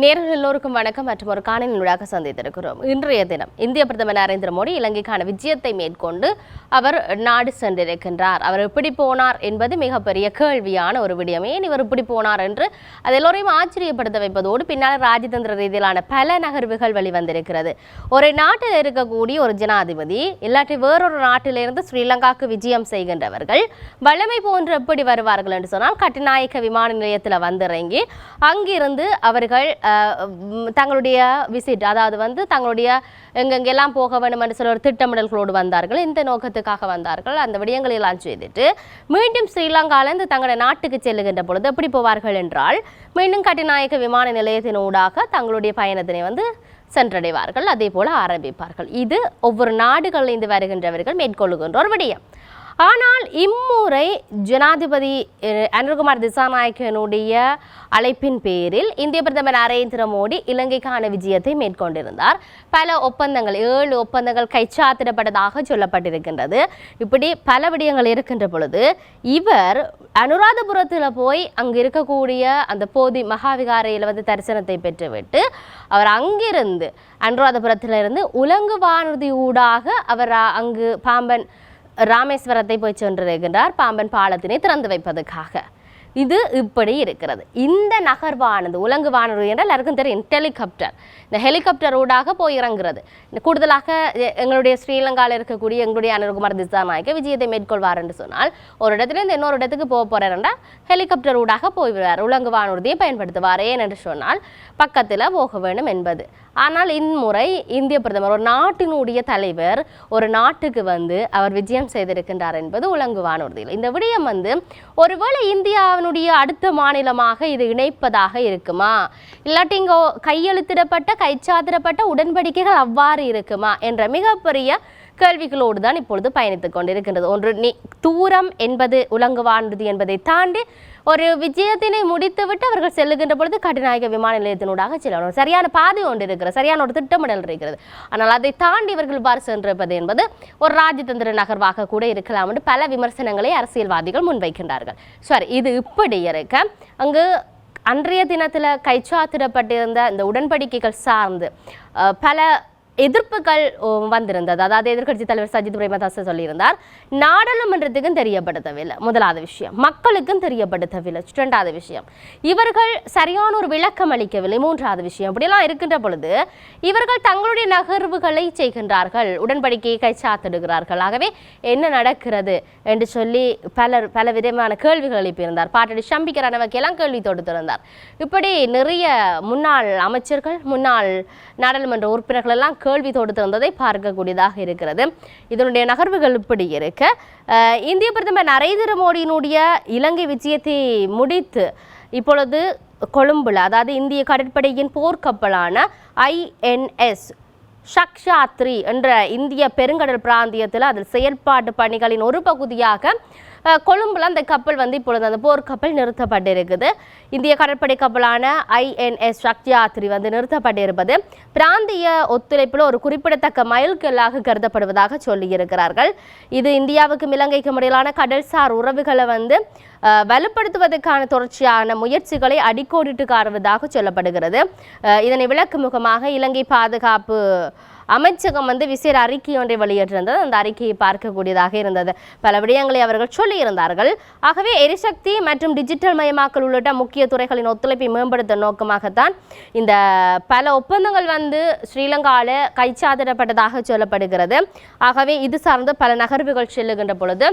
நேர்கள் எல்லோருக்கும் வணக்கம் மற்றும் ஒரு காணொலியாக சந்தித்திருக்கிறோம். இன்றைய தினம் இந்திய பிரதமர் நரேந்திர மோடி இலங்கைக்கான விஜயத்தை மேற்கொண்டு அவர் நாடு சென்றிருக்கின்றார். அவர் எப்படி போனார் என்பது மிகப்பெரிய கேள்வியான ஒரு விடயம். ஏன் இவர் இப்படி போனார் என்று அது எல்லோரையும் ஆச்சரியப்படுத்த வைப்பதோடு பின்னால் ராஜதந்திர ரீதியிலான பல நகர்வுகள் வெளிவந்திருக்கிறது. ஒரு நாட்டில் இருக்கக்கூடிய ஒரு ஜனாதிபதி இல்லாட்டி வேறொரு நாட்டிலிருந்து ஸ்ரீலங்காவுக்கு விஜயம் செய்கின்றவர்கள் வல்லமை போன்று எப்படி வருவார்கள் என்று சொன்னால் கட்டுநாயக்க விமான நிலையத்தில் வந்திறங்கி அங்கிருந்து அவர்கள் தங்களுடைய விசிட் அதாவது வந்து தங்களுடைய எங்கெங்கெல்லாம் போக வேண்டும் என்று சொல்ல ஒரு திட்டமிடல்களோடு வந்தார்கள். இந்த நோக்கத்துக்காக வந்தார்கள். அந்த விடயங்களை எல்லாம் செய்துட்டு மீண்டும் ஸ்ரீலங்காவிலிருந்து தங்களுடைய நாட்டுக்கு செல்லுகின்ற பொழுது எப்படி போவார்கள் என்றால் மீண்டும் கட்டிநாயக்க விமான நிலையத்தினூடாக தங்களுடைய பயணத்தினை வந்து சென்றடைவார்கள். அதே போல ஆரம்பிப்பார்கள். இது ஒவ்வொரு நாடுகளிலிருந்து வருகின்றவர்கள் மேற்கொள்ளுகின்ற ஒரு விடயம். ஆனால் இம்முறை ஜனாதிபதி அனுகுமார் திசாநாயக்கனுடைய அழைப்பின் பேரில் இந்திய பிரதமர் நரேந்திர மோடி இலங்கைக்கான விஜயத்தை மேற்கொண்டிருந்தார். பல ஒப்பந்தங்கள் ஏழு ஒப்பந்தங்கள் கைச்சாத்திடப்பட்டதாக சொல்லப்பட்டிருக்கின்றது. இப்படி பல விடயங்கள் இருக்கின்ற பொழுது இவர் அனுராதபுரத்தில் போய் அங்கு இருக்கக்கூடிய அந்த போதி மகாவிகாரையில் வந்து தரிசனத்தை பெற்றுவிட்டு அவர் அங்கிருந்து அனுராதபுரத்திலிருந்து உலங்கு வானூர்தி ஊடாக அவர் அங்கு பாம்பன் ராமேஸ்வரத்தை போய் சென்றிருக்கின்றார் பாம்பன் பாலத்தினை திறந்து வைப்பதற்காக. இது இப்படி இருக்கிறது. இந்த நகர்வானது உலங்கு வானூர்தி என்றால் எல்லாருக்கும் தெரியும் ஹெலிகாப்டர் இந்த ஹெலிகாப்டர் ஊடாக போய் இறங்குறது. இந்த கூடுதலாக எங்களுடைய ஸ்ரீலங்காவில் இருக்கக்கூடிய எங்களுடைய அனுகுமார் திசாநாயக்க விஜயத்தை மேற்கொள்வார் என்று சொன்னால் ஒரு இடத்துலேருந்து இன்னொரு இடத்துக்கு போக போறாருன்னா ஹெலிகாப்டர் ஊடாக போய்விடுவார் உலங்கு வானூர்தியை பயன்படுத்துவார். ஏனென்று என்று சொன்னால் பக்கத்தில் போக வேண்டும் என்பது. ஆனால் இம்முறை இந்திய பிரதமர் ஒரு நாட்டினுடைய தலைவர் ஒரு நாட்டுக்கு வந்து அவர் விஜயம் செய்திருக்கின்றார் என்பது உலங்கு வானூர்தியில் இந்த விடயம் வந்து ஒருவேளை இந்தியாவினுடைய அடுத்த மாநிலமாக இது இணைப்பதாக இருக்குமா? இல்லாட்டி இங்கே கையெழுத்திடப்பட்ட கைச்சாத்திடப்பட்ட உடன்படிக்கைகள் அவ்வாறு இருக்குமா? என்ற மிகப்பெரிய கேள்விகளோடு தான் இப்பொழுது பயணித்துக் கொண்டிருக்கின்றது. ஒன்று நீ தூரம் என்பது உலங்குவானது என்பதை தாண்டி ஒரு விஜயத்தினை முடித்துவிட்டு அவர்கள் செல்லுகின்ற பொழுது கட்டுநாயக விமான நிலையத்தினூடாக செல்லணும். சரியான பாதை ஒன்று இருக்கிறது. சரியான ஒரு திட்டமிடல் இருக்கிறது. ஆனால் அதை தாண்டி இவர்கள் இவ்வாறு சென்றிருப்பது என்பது ஒரு ராஜதந்திர நகர்வாக கூட இருக்கலாம் என்று பல விமர்சனங்களை அரசியல்வாதிகள் முன்வைக்கின்றார்கள். சரி இது இப்படி இருக்க அங்கு அன்றைய தினத்தில் கைச்சாத்திடப்பட்டிருந்த இந்த உடன்படிக்கைகள் சார்ந்து பல எதிர்ப்புகள் வந்திருந்தது. அதாவது எதிர்க்கட்சி தலைவர் சஜித் பிரேமதாச சொல்லியிருந்தார் நாடாளுமன்றத்துக்கும் தெரியப்படுத்தவில்லை. முதலாவது விஷயம். மக்களுக்கும் தெரியப்படுத்தவில்லை. ரெண்டாவது விஷயம். இவர்கள் சரியான ஒரு விளக்கம் அளிக்கவில்லை. மூன்றாவது விஷயம். இப்படிலாம் இருக்கின்ற பொழுது இவர்கள் தங்களுடைய நகர்வுகளை செய்கின்றார்கள். உடன்படிக்கையை கைச்சாத்திடுகிறார்கள் ஆகவே என்ன நடக்கிறது என்று சொல்லி பலர் பல விதமான கேள்விகள் எழுப்பியிருந்தார். பாட்டடி சம்பிக்க ரணவக்கையெல்லாம் கேள்வி தொடுத்திருந்தார். இப்படி நிறைய முன்னாள் அமைச்சர்கள் முன்னாள் நாடாளுமன்ற உறுப்பினர்கள் எல்லாம் கேள்வி தொடுத்திருந்ததை பார்க்கக்கூடியதாக இருக்கிறது. இதனுடைய நகர்வுகள் இப்படி இருக்க. இந்திய பிரதமர் நரேந்திர மோடியினுடைய இலங்கை விஜயத்தை முடித்து இப்பொழுது கொழும்புல அதாவது இந்திய கடற்படையின் போர்க்கப்பலான ஐஎன்எஸ் ஷக்ஷாத்ரி என்ற இந்திய பெருங்கடல் பிராந்தியத்தில் அதில் செயல்பாட்டு பணிகளின் ஒரு பகுதியாக கொழும்புல அந்த கப்பல் வந்து இப்பொழுது அந்த போர்க்கப்பல் நிறுத்தப்பட்டிருக்குது. இந்திய கடற்படை கப்பலான ஐஎன்எஸ் சக்தியாத்ரி வந்து நிறுத்தப்பட்டிருப்பது. பிராந்திய ஒத்துழைப்பில் ஒரு குறிப்பிடத்தக்க மைல்கல்லாக கருதப்படுவதாக சொல்லியிருக்கிறார்கள். இது இந்தியாவுக்கும் இலங்கைக்கும் இடையிலான கடல்சார் உறவுகளை வந்து வலுப்படுத்துவதற்கான தொடர்ச்சியான முயற்சிகளை அடிக்கோடிட்டு காட்டுவதாக சொல்லப்படுகிறது. இதனை விளக்கு முகமாக இலங்கை பாதுகாப்பு அமைச்சகம் வந்து விசேட அறிக்கை ஒன்றை வெளியிட்டிருந்தது. அந்த அறிக்கையை பார்க்கக்கூடியதாக இருந்தது. பல விடயங்களை அவர்கள் சொல்லியிருந்தார்கள். ஆகவே எரிசக்தி மற்றும் டிஜிட்டல் மயமாக்கல் உள்ளிட்ட முக்கிய துறைகளின் ஒத்துழைப்பை மேம்படுத்த நோக்கமாகத்தான் இந்த பல ஒப்பந்தங்கள் வந்து ஸ்ரீலங்காவில் கைச்சாதிடப்பட்டதாக சொல்லப்படுகிறது. ஆகவே இது சார்ந்த பல நகர்வுகள் செல்லுகின்ற பொழுது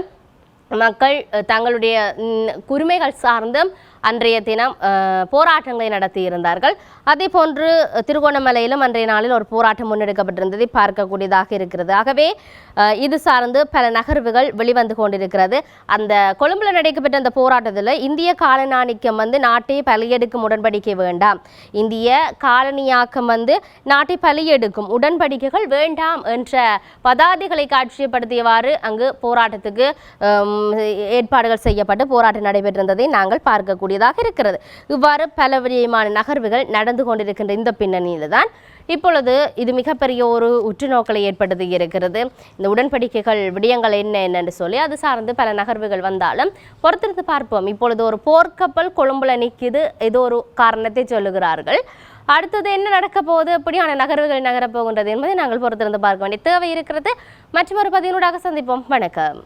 மக்கள் தங்களுடைய ம், உரிமைகள் சார்ந்தும் அன்றைய தினம் போராட்டங்களை நடத்தியிருந்தார்கள். அதே போன்று திருகோணமலையிலும் அன்றைய நாளில் ஒரு போராட்டம் முன்னெடுக்கப்பட்டிருந்ததை பார்க்கக்கூடியதாக இருக்கிறது. ஆகவே இது சார்ந்து பல நகர்வுகள் வெளிவந்து கொண்டிருக்கிறது. அந்த கொழும்புல நடைபெற்ற அந்த போராட்டத்தில் இந்திய காலநாணிக்கம் வந்து நாட்டை பலியெடுக்கும் உடன்படிக்கை வேண்டாம். இந்திய காலனியாக்கம் வந்து நாட்டை பலியெடுக்கும் உடன்படிக்கைகள் வேண்டாம் என்ற பதாதைகளை காட்சிப்படுத்தியவாறு அங்கு போராட்டத்துக்கு ஏற்பாடுகள் செய்யப்பட்டு போராட்டம் நடைபெற்றிருந்ததை நாங்கள் பார்க்கக்கூடிய கூடியதாக இருக்கிறது. இவ்வாறு பல விதமான நகர்வுகள் நடந்து கொண்டிருக்கின்ற இந்த பின்னணியில் தான் இப்பொழுது இது மிகப்பெரிய ஒரு உற்றுநோக்கலை ஏற்படுத்தி இருக்கிறது. இந்த உடன்படிக்கைகள் விடயங்கள் என்ன என்னன்னு சொல்லி அது சார்ந்து பல நகர்வுகள் வந்தாலும் பொறுத்திருந்து பார்ப்போம். இப்பொழுது ஒரு போர்க்கப்பல் கொழும்புல நிற்குது ஏதோ ஒரு காரணத்தை சொல்லுகிறார்கள். அடுத்தது என்ன நடக்க போகுது? எப்படியான நகர்வுகள் நகரப்போகின்றது என்பதை நாங்கள் பொறுத்திருந்து பார்க்க வேண்டிய தேவை இருக்கிறது. மற்றொரு பதினூடாக சந்திப்போம். வணக்கம்.